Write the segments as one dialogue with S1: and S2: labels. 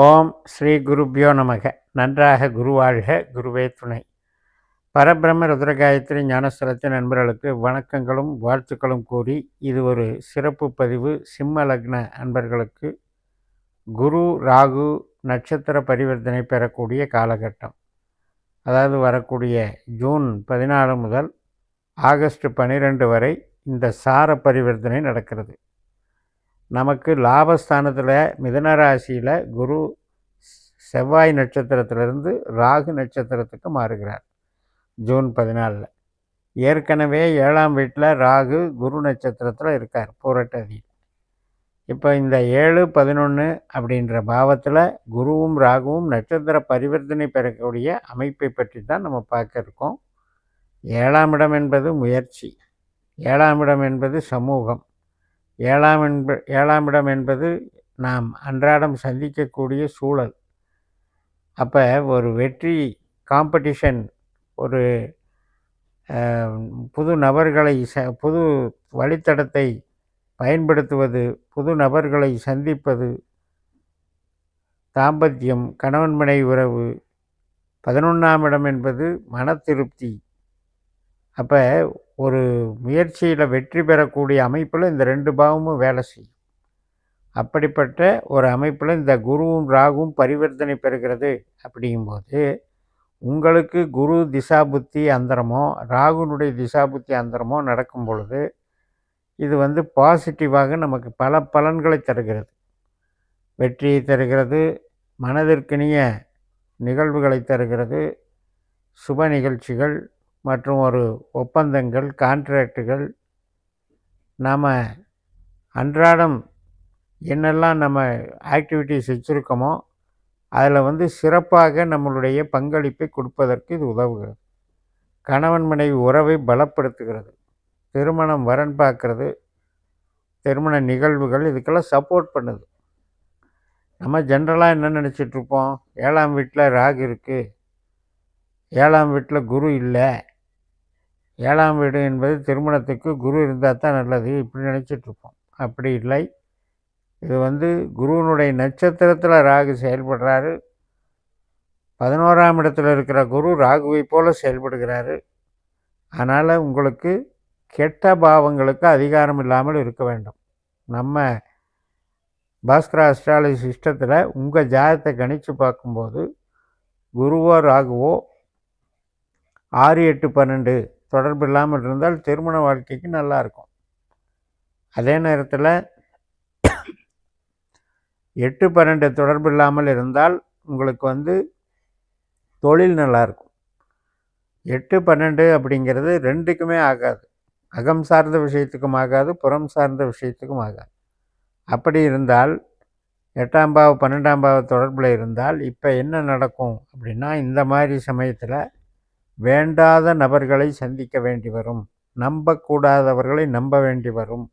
S1: ஓம் ஸ்ரீ குருப்யோ நமக. நன்றாக குருவாழ்க குருவே துணை. பரபிரம்ம ருத்ரகாயத்ரி ஞானஸ்தலத்தின் நண்பர்களுக்கு வணக்கங்களும் வாழ்த்துக்களும் கூறி இது ஒரு சிறப்பு பதிவு. சிம்ம லக்ன அன்பர்களுக்கு குரு ராகு நட்சத்திர பரிவர்த்தனை பெறக்கூடிய காலகட்டம். அதாவது வரக்கூடிய ஜூன் பதினாலு முதல் ஆகஸ்ட் பன்னிரெண்டு வரை இந்த சார பரிவர்த்தனை நடக்கிறது. நமக்கு லாபஸ்தானத்தில் மிதன ராசியில் குரு செவ்வாய் நட்சத்திரத்திலிருந்து ராகு நட்சத்திரத்துக்கு மாறுகிறார் ஜூன் பதினாலில். ஏற்கனவே ஏழாம் வீட்டில் ராகு குரு நட்சத்திரத்தில் இருக்கார் பூரட்டதி. இப்போ இந்த ஏழு பதினொன்று அப்படின்ற பாவத்தில் குருவும் ராகுவும் நட்சத்திர பரிவர்த்தனை பெறக்கூடிய அமைப்பை பற்றி தான் நம்ம பார்க்க இருக்கோம். ஏழாம் இடம் என்பது முயற்சி. ஏழாம் இடம் என்பது சமூகம். ஏழாம் என்ப ஏழாம் இடம் என்பது நாம் அன்றாடம் சந்திக்கக்கூடிய சூழல். அப்போ ஒரு வெற்றி காம்படிஷன் ஒரு புது நபர்களை ச புது வழித்தடத்தை பயன்படுத்துவது புது நபர்களை சந்திப்பது தாம்பத்தியம் கணவன் மனை உறவு பதினொன்றாம் இடம் என்பது மன திருப்தி அப்போ ஒரு முயற்சியில் வெற்றி பெறக்கூடிய அமைப்பில் இந்த ரெண்டு பாவமும் வேலை செய்யும். அப்படிப்பட்ட ஒரு அமைப்பில் இந்த குருவும் ராகுவும் பரிவர்த்தனை பெறுகிறது அப்படிங்கும்போது உங்களுக்கு குரு திசா புத்தி அந்தரமோ ராகுனுடைய திசா புத்தி அந்தரமோ நடக்கும் பொழுது இது வந்து பாசிட்டிவாக நமக்கு பல பலன்களை தருகிறது. வெற்றியை தருகிறது மனதிற்கினிய நிகழ்வுகளை தருகிறது சுப நிகழ்ச்சிகள் மற்றும் ஒரு ஒப்பந்தங்கள் கான்ட்ராக்டுகள் நாம் அன்றாடம் என்னெல்லாம் நம்ம ஆக்டிவிட்டிஸ் வச்சுருக்கோமோ அதில் வந்து சிறப்பாக நம்மளுடைய பங்களிப்பை கொடுப்பதற்கு இது உதவுகிறது. கணவன் மனைவி உறவை பலப்படுத்துகிறது. திருமணம் வரன் பார்க்குறது. திருமண நிகழ்வுகள் இதுக்கெல்லாம் சப்போர்ட் பண்ணுது. நம்ம ஜென்ரலாக என்ன நினச்சிட்ருப்போம் ஏழாம் வீட்டில் ராகு இருக்குது ஏழாம் வீட்டில் குரு இல்லை. ஏழாம் வீடு என்பது திருமணத்துக்கு குரு இருந்தால் தான் நல்லது இப்படி நினச்சிட்ருப்போம் அப்படி இல்லை. இது வந்து குருவனுடைய நட்சத்திரத்தில் ராகு செயல்படுறாரு. பதினோராம் இடத்துல இருக்கிற குரு ராகுவை போல் செயல்படுகிறாரு. அதனால் உங்களுக்கு கெட்ட பாவங்களுக்கு அதிகாரம் இல்லாமல் இருக்க வேண்டும். நம்ம பாஸ்கரா அஸ்ட்ராலஜி சிஸ்டத்தில் உங்கள் ஜாதத்தை கணித்து பார்க்கும்போது குருவோ ராகுவோ ஆறு எட்டு பன்னெண்டு தொடர்பு இல்லாமல் இருந்தால் திருமண வாழ்க்கைக்கு நல்லாயிருக்கும் அதே நேரத்தில் எட்டு பன்னெண்டு தொடர்பு இல்லாமல் இருந்தால் உங்களுக்கு வந்து தொழில் நல்லாயிருக்கும் எட்டு பன்னெண்டு அப்படிங்கிறது ரெண்டுக்குமே ஆகாது. அகம் சார்ந்த விஷயத்துக்கும் ஆகாது புறம் சார்ந்த விஷயத்துக்கும் ஆகாது. அப்படி இருந்தால் எட்டாம் பாவ பன்னெண்டாம் பாவ தொடர்பில் இருந்தால் இப்போ என்ன நடக்கும் அப்படின்னா இந்த மாதிரி சமயத்தில் வேண்டாத நபர்களை சந்திக்க வேண்டி வரும். நம்பக்கூடாதவர்களை நம்ப வேண்டி வரும்.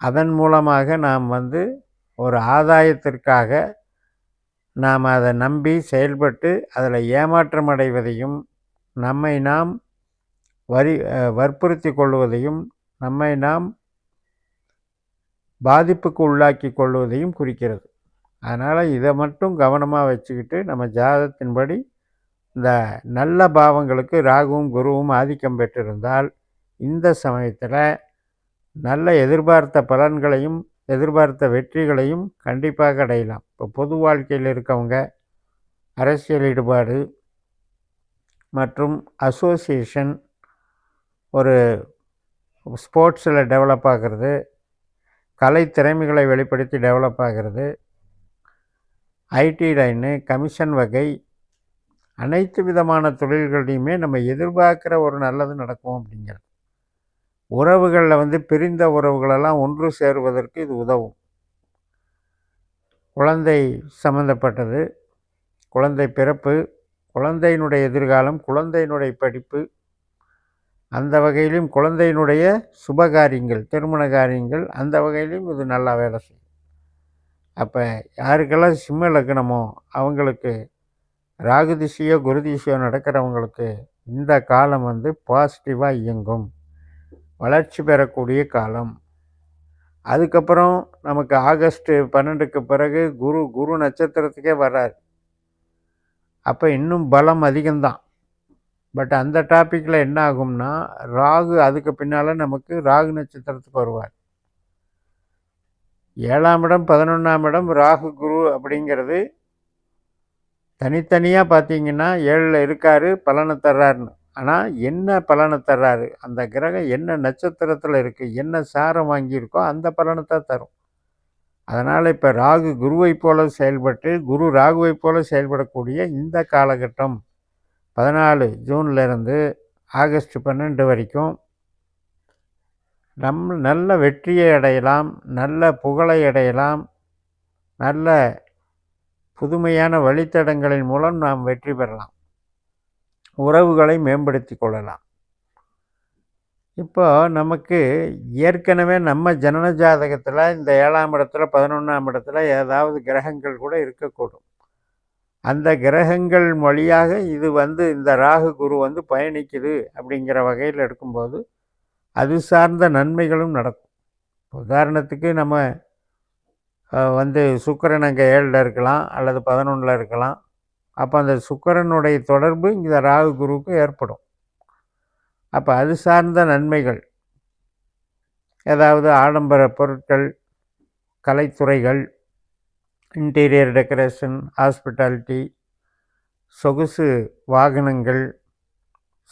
S1: அதன் மூலமாக நாம் வந்து ஒரு ஆதாயத்திற்காக நாம் அதை நம்பி செயல்பட்டு அதில் ஏமாற்றம் அடைவதையும் நம்மை நாம் வரி வற்புறுத்தி கொள்வதையும் நம்மை நாம் பாதிப்புக்கு உள்ளாக்கி கொள்வதையும் குறிக்கிறது. அதனால் இதை மட்டும் கவனமாக வச்சுக்கிட்டு நம்ம ஜாதத்தின்படி இந்த நல்ல பாவங்களுக்கு ராகுவும் குருவும் ஆதிக்கம் பெற்றிருந்தால் இந்த சமயத்தில் நல்ல எதிர்பார்த்த பலன்களையும் எதிர்பார்த்த வெற்றிகளையும் கண்டிப்பாக அடையலாம். இப்போ பொது வாழ்க்கையில் இருக்கவங்க அரசியல் ஈடுபாடு மற்றும் அசோசியேஷன் ஒரு ஸ்போர்ட்ஸில் டெவலப் ஆகிறது கலை திறமைகளை வெளிப்படுத்தி டெவலப் ஆகிறது ஐடி லைனு கமிஷன் வகை அனைத்து விதமான தொழில்களையுமே நம்ம எதிர்பார்க்குற ஒரு நல்லது நடக்கும் அப்படிங்கிறது. உறவுகளில் வந்து பிரிந்த உறவுகளெல்லாம் ஒன்று சேருவதற்கு இது உதவும். குழந்தை சம்மந்தப்பட்டது குழந்தை பிறப்பு குழந்தையினுடைய எதிர்காலம் குழந்தையினுடைய படிப்பு அந்த வகையிலும் குழந்தையினுடைய சுபகாரியங்கள் திருமண காரியங்கள் அந்த வகையிலும் இது நல்லா வேலை செய்யும். அப்போ யாருக்கெல்லாம் சிம்ம லக்னமோ அவங்களுக்கு ராகு திசையோ குரு திசையோ நடக்கிறவங்களுக்கு இந்த காலம் வந்து பாசிட்டிவாக இயங்கும். வளர்ச்சி பெறக்கூடிய காலம். அதுக்கப்புறம் நமக்கு ஆகஸ்ட் பன்னெண்டுக்கு பிறகு குரு குரு நட்சத்திரத்துக்கே வர்றார். அப்போ இன்னும் பலம் அதிகம்தான். பட் அந்த டாப்பிக்கில் என்ன ஆகும்னா ராகு அதுக்கு பின்னால் நமக்கு ராகு நட்சத்திரத்துக்கு வருவார். ஏழாம் இடம் பதினொன்றாம் இடம் ராகு குரு அப்படிங்கிறது தனித்தனியாக பார்த்தீங்கன்னா ஏழில் இருக்கார் பலனை தர்றாருன்னு. ஆனால் என்ன பலனை தர்றாரு? அந்த கிரகம் என்ன நட்சத்திரத்தில் இருக்குது என்ன சாரம் வாங்கியிருக்கோ அந்த பலனை தான் தரும். அதனால் இப்போ ராகு குருவை போல செயல்பட்டு குரு ராகுவை போல செயல்படக்கூடிய இந்த காலகட்டம். பதினாலு ஜூன்லேருந்து ஆகஸ்ட் பன்னெண்டு வரைக்கும் நம் நல்ல வெற்றியை அடையலாம் நல்ல புகழை அடையலாம் நல்ல புதுமையான வழித்தடங்களின் மூலம் நாம் வெற்றி பெறலாம். உறவுகளை மேம்படுத்தி கொள்ளலாம். இப்போ நமக்கு ஏற்கனவே நம்ம ஜனன ஜாதகத்தில் இந்த ஏழாம் இடத்துல பதினொன்றாம் இடத்துல ஏதாவது கிரகங்கள் கூட இருக்கக்கூடும். அந்த கிரகங்கள் வழியாக இது வந்து இந்த ராகு குரு வந்து பயணிக்குது அப்படிங்கிற வகையில் எடுக்கும்போது அது சார்ந்த நன்மைகளும் நடக்கும். உதாரணத்துக்கு நம்ம வந்து சுக்கரன் அங்கே ஏழில் இருக்கலாம் அல்லது பதினொன்றில் இருக்கலாம். அப்போ அந்த சுக்கரனுடைய தொடர்பு இந்த ராகு குருவுக்கு ஏற்படும். அப்போ அது சார்ந்த நன்மைகள் ஏதாவது ஆடம்பர பொருட்கள் கலைத்துறைகள் இன்டீரியர் டெக்கரேஷன் ஹாஸ்பிட்டாலிட்டி சொகுசு வாகனங்கள்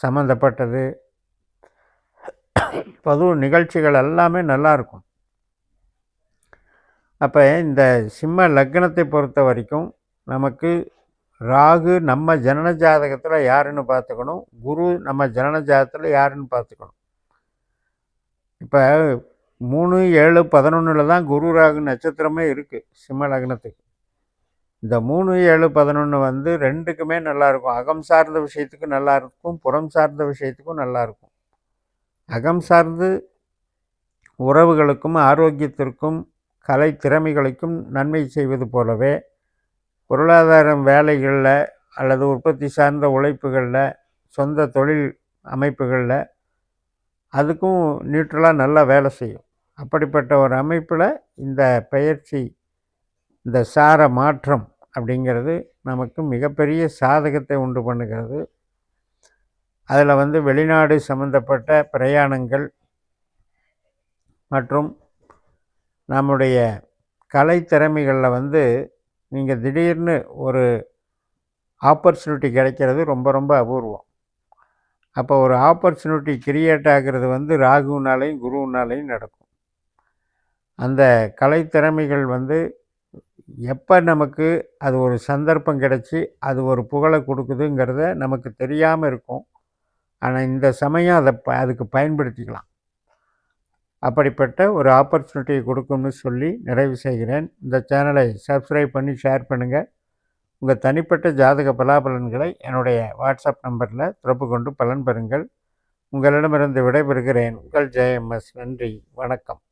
S1: சம்மந்தப்பட்டது பொது நிகழ்ச்சிகள் எல்லாமே நல்லாயிருக்கும் அப்போ இந்த சிம்ம லக்னத்தை பொறுத்த வரைக்கும் நமக்கு ராகு நம்ம ஜனன ஜாதகத்தில் யாருன்னு பார்த்துக்கணும் குரு நம்ம ஜனன ஜாதகத்தில் யாருன்னு பார்த்துக்கணும். இப்போ மூணு ஏழு பதினொன்றில் தான் குரு ராகு நட்சத்திரமே இருக்குது சிம்ம லக்னத்துக்கு. இந்த மூணு ஏழு பதினொன்று வந்து ரெண்டுக்குமே நல்லாயிருக்கும் அகம் சார்ந்த விஷயத்துக்கும் நல்லாயிருக்கும் புறம் சார்ந்த விஷயத்துக்கும் நல்லாயிருக்கும் அகம் சார்ந்து உறவுகளுக்கும் ஆரோக்கியத்திற்கும் கலை திறமைகளுக்கும் நன்மை செய்வது போலவே பொருளாதாரம் வேலைகளில் அல்லது உற்பத்தி சார்ந்த உழைப்புகளில் சொந்த தொழில் அமைப்புகளில் அதுக்கும் நியூட்ரலாக நல்லா வேலை செய்யும். அப்படிப்பட்ட ஒரு அமைப்பில் இந்த பயிற்சி இந்த சார மாற்றம் அப்படிங்கிறது நமக்கு மிகப்பெரிய சாதகத்தை உண்டு பண்ணுகிறது. அதில் வந்து வெளிநாடு சம்மந்தப்பட்ட பிரயாணங்கள் மற்றும் நம்முடைய கலை திறமைகளில் வந்து நீங்கள் திடீர்னு ஒரு ஆப்பர்ச்சுனிட்டி கிடைக்கிறது ரொம்ப ரொம்ப அபூர்வம். அப்போ ஒரு ஆப்பர்ச்சுனிட்டி கிரியேட் ஆகிறது வந்து ராகுனாலையும் குருவினாலையும் நடக்கும். அந்த கலை திறமைகள் வந்து எப்போ நமக்கு அது ஒரு சந்தர்ப்பம் கிடச்சி அது ஒரு புகழை கொடுக்குதுங்கிறத நமக்கு தெரியாமல் இருக்கும். ஆனால் இந்த சமயம் அதை ப அதுக்கு பயன்படுத்திக்கலாம். அப்படிப்பட்ட ஒரு ஆப்பர்ச்சுனிட்டியை கொடுக்கும்னு சொல்லி நிறைவு செய்கிறேன். இந்த சேனலை சப்ஸ்கிரைப் பண்ணி ஷேர் பண்ணுங்கள் உங்கள் தனிப்பட்ட ஜாதக பலாபலன்களை என்னுடைய வாட்ஸ்அப் நம்பரில் தொடர்பு கொண்டு பலன் பெறுங்கள். உங்களிடமிருந்து விடைபெறுகிறேன். உங்கள் ஜெயம்எஸ். நன்றி. வணக்கம்.